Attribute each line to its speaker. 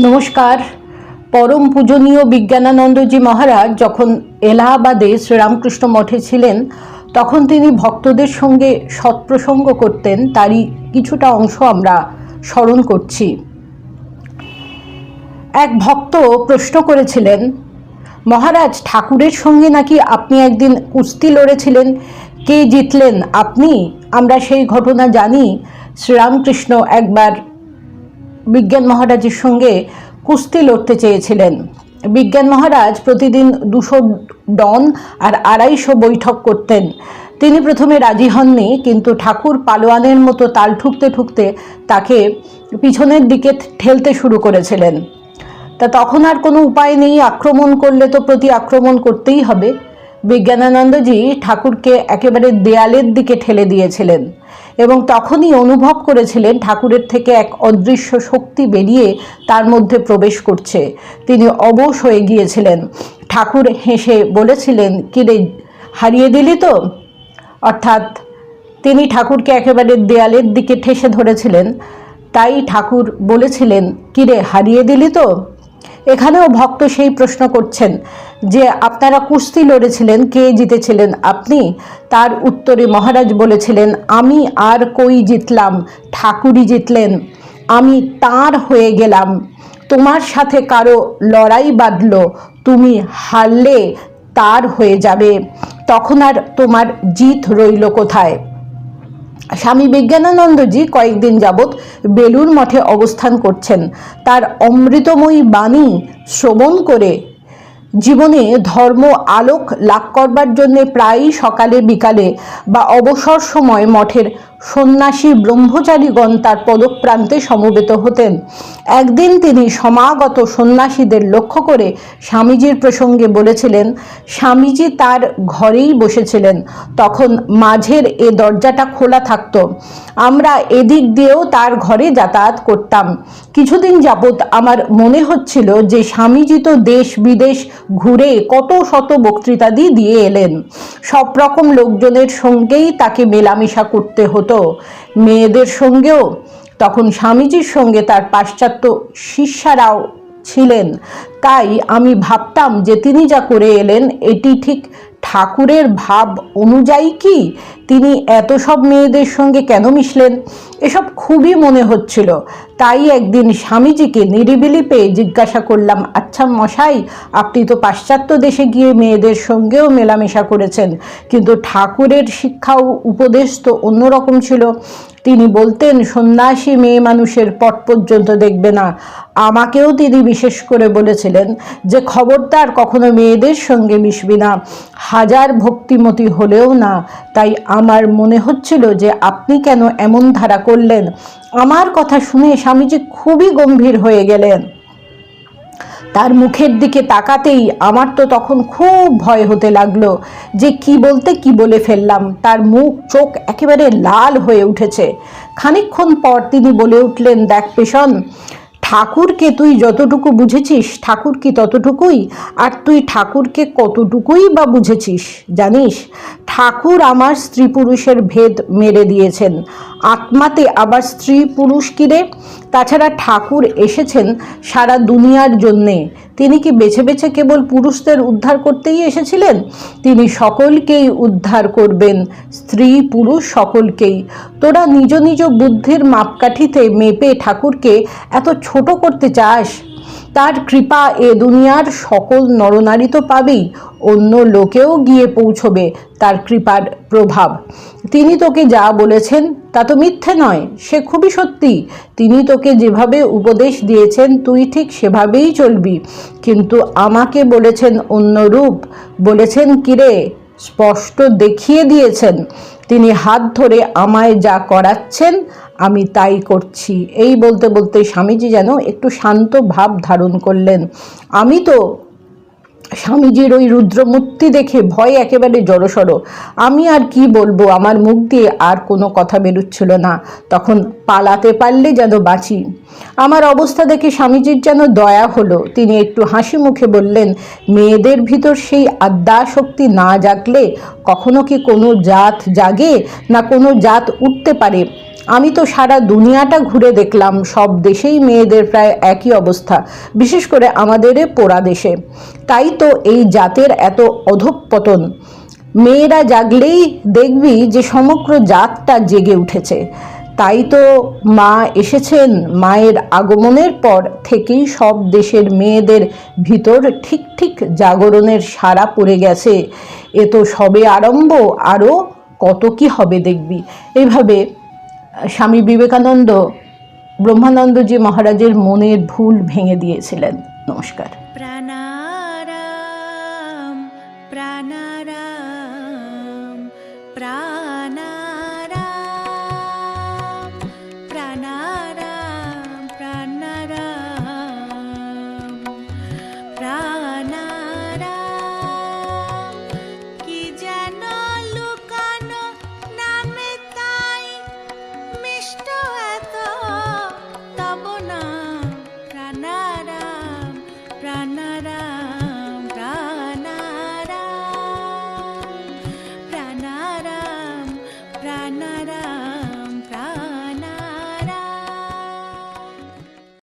Speaker 1: নমস্কার। পরম পূজনীয় বিজ্ঞানানন্দজি মহারাজ যখন এলাহাবাদে শ্রীরামকৃষ্ণ মঠে ছিলেন, তখন তিনি ভক্তদের সঙ্গে সৎপ্রসঙ্গ করতেন, তারই কিছুটা অংশ আমরা স্মরণ করছি। এক ভক্ত প্রশ্ন করেছিলেন, মহারাজ, ঠাকুরের সঙ্গে নাকি আপনি একদিন কুস্তি লড়েছিলেন? কে জিতলেন আপনি? আমরা সেই ঘটনা জানি। শ্রীরামকৃষ্ণ একবার বিজ্ঞান মহারাজের সঙ্গে কুস্তি লড়তে চেয়েছিলেন। বিজ্ঞান মহারাজ প্রতিদিন দুশো ডন আর আড়াইশো বৈঠক করতেন। তিনি প্রথমে রাজি হননি, কিন্তু ঠাকুর পালোয়ানের মতো তাল ঠুকতে ঠুকতে তাকে পিছনের দিকে ঠেলতে শুরু করেছিলেন। তা তখন আর কোনো উপায় নেই, আক্রমণ করলে তো প্রতি আক্রমণ করতেই হবে। বিজ্ঞানানন্দজি ঠাকুরকে একেবারে দেয়ালের দিকে ঠেলে দিয়েছিলেন এবং তখনই অনুভব করেছিলেন ঠাকুরের থেকে এক অদৃশ্য শক্তি বেরিয়ে তার মধ্যে প্রবেশ করছে। তিনি অবশ হয়ে গিয়েছিলেন। ঠাকুর হেসে বলেছিলেন কিরে হারিয়ে দিলি তো? অর্থাৎ তিনি ঠাকুরকে একেবারে দেয়ালের দিকে ঠেসে ধরেছিলেন। তাই ঠাকুর বলেছিলেন কিরে হারিয়ে দিলি তো? এখানেও ভক্ত সেই প্রশ্ন করছেন যে আপনারা কুস্তি লড়েছিলেন, কে জিতেছিলেন আপনি? তার উত্তরে মহারাজ বলেছিলেন, আমি আর কই জিতলাম? ঠাকুরই জিতলেন। আমি তার হয়ে গেলাম। তোমার সাথে কারও লড়াই বাঁধল, তুমি হারলে তার হয়ে যাবে। তখন আর তোমার জিত রইল কোথায়? স্বামী বিজ্ঞানানন্দজি কয়েকদিন যাবৎ বেলুর মঠে অবস্থান করছেন। তার অমৃতময়ী বাণী শ্রবণ করে জীবনে ধর্ম আলোক লাভ করবার জন্যে প্রায়ই সকালে বিকালে বা অবসর সময় মঠের সন্ন্যাসী ব্রহ্মচারীগণ তার পদপ্রান্তে সমবেত হতেন। একদিন তিনি সমাগত সন্ন্যাসীদের লক্ষ্য করে স্বামীজির প্রসঙ্গে বলেছিলেন, স্বামীজি তার ঘরেই বসেছিলেন, তখন মাঝের এ দরজাটা খোলা থাকত। আমরা এদিক দিয়েও তার ঘরে যাতায়াত করতাম। কিছুদিন যাবৎ আমার মনে হচ্ছিল যে স্বামীজি তো দেশ বিদেশ ঘুরে কত শত বক্তৃতাদি দিয়ে এলেন। সব রকম লোকজনের সঙ্গেই তাকে মেলামেশা করতে হতো। মেয়েদের সঙ্গেও তখন স্বামীজির সঙ্গে তার পাশ্চাত্য শিষ্যারাও ছিলেন। তাই আমি ভাবতাম যে তিনি যা করে এলেন, এটি ঠিক ঠাকুরের ভাব অনুযায়ী কি? তিনি এত সব মেয়েদের সঙ্গে কেন মিশলেন? এসব খুবই মনে হচ্ছিল। তাই একদিন স্বামীজিকে নিরিবিলি পেয়ে জিজ্ঞাসা করলাম আচ্ছা মশাই, আপনি তো পাশ্চাত্য দেশে গিয়ে মেয়েদের সঙ্গেও মেলামেশা করেছেন, কিন্তু ঠাকুরের শিক্ষা উপদেশ তো অন্যরকম ছিল। তিনি বলতেন, সন্ন্যাসী মেয়ে মানুষের পট পর্যন্ত দেখবে না। আমাকেও তিনি বিশেষ করে বলেছিলেন যে, খবরদার কখনো মেয়েদের সঙ্গে মিশবি না। হাজার ভক্তিমতী হলেও না। তাই আমার মনে হচ্ছিল যে আপনি কেন এমন ধারা করলেন? আমার কথা শুনে স্বামীজি খুবই গম্ভীর হয়ে গেলেন। তার মুখের দিকে তাকাতেই আমার তো তখন খুব ভয় হতে লাগল যে কি বলতে কি বলে ফেললাম। তার মুখ, চোখ একেবারে লাল হয়ে উঠেছে। খানিকক্ষণ পর তিনি বলে উঠলেন, দেখ পেশন ঠাকুরকে তুই যতটুকু বুঝেছিস ঠাকুর কি ততটুকুই, আর তুই ঠাকুরকে কতটুকুই বা বুঝেছিস, জানিস? ঠাকুর আমার স্ত্রী পুরুষের ভেদ মেরে দিয়েছেন। আত্মাতে আবার স্ত্রী পুরুষ কিরে তাছাড়া ঠাকুর এসেছেন সারা দুনিয়ার জন্যে। তিনি কি বেছে বেছে কেবল পুরুষদের উদ্ধার করতেই এসেছিলেন? তিনি সকলকেই উদ্ধার করবেন। স্ত্রী, পুরুষ সকলকেই। তোরা নিজ নিজ বুদ্ধির মাপকাঠিতে মেপে ঠাকুরকে এত ছোট করতে চাস? তার কৃপা এ দুনিয়ার সকল নরনারী তো পাবেই, অন্য লোকেও গিয়ে পৌঁছবে তার কৃপার প্রভাব। তিনি তোকে যা বলেছেন তা তো মিথ্যে নয়, সে খুবই সত্যি। তিনি তোকে যেভাবে উপদেশ দিয়েছেন, তুই ঠিক সেভাবেই চলবি। কিন্তু আমাকে বলেছেন অন্য রূপ, বলেছেন, কিরে, স্পষ্ট দেখিয়ে দিয়েছেন। তিনি হাত ধরে আমায় যা করাচ্ছেন, আমি তাই করছি। এই বলতে বলতে স্বামীজি যেন একটু শান্ত ভাব ধারণ করলেন। আমি তো স্বামীজির ওই রুদ্রমূর্তি দেখে ভয় একেবারে জড়সড়। আমি আর কি বলব, আমার মুখ দিয়ে আর কোনো কথা বেরুচ্ছিল না। তখন পালাতে পারলে যেন বাঁচি। আমার অবস্থা দেখে স্বামীজির যেন দয়া হলো। তিনি একটু হাসি মুখে বললেন, মেয়েদের ভিতর সেই আদ্যা শক্তি না জাগলে কখনো কি কোনো জাত জাগে না কোনো জাত উঠতে পারে? আমি তো সারা দুনিয়াটা ঘুরে দেখলাম, সব দেশেই মেয়েদের প্রায় একই অবস্থা, বিশেষ করে আমাদের পোড়া দেশে। তাই তো এই জাতের এত অধঃপতন। মেয়েরা জাগলেই দেখবি যে সমগ্র জাতটা জেগে উঠেছে। তাই তো মা এসেছেন, মায়ের আগমনের পর থেকেই সব দেশের মেয়েদের ভিতর ঠিক ঠিক জাগরণের সারা পড়ে গেছে। এ তো সবে আরম্ভ আরও কত কি হবে দেখবি। এইভাবে স্বামী বিবেকানন্দ ব্রহ্মানন্দজি মহারাজের মনের ভুল ভেঙে দিয়েছিলেন। নমস্কার।
Speaker 2: প্রাণারাম প্রাণারাম তব না প্রাণারাম প্রাণারাম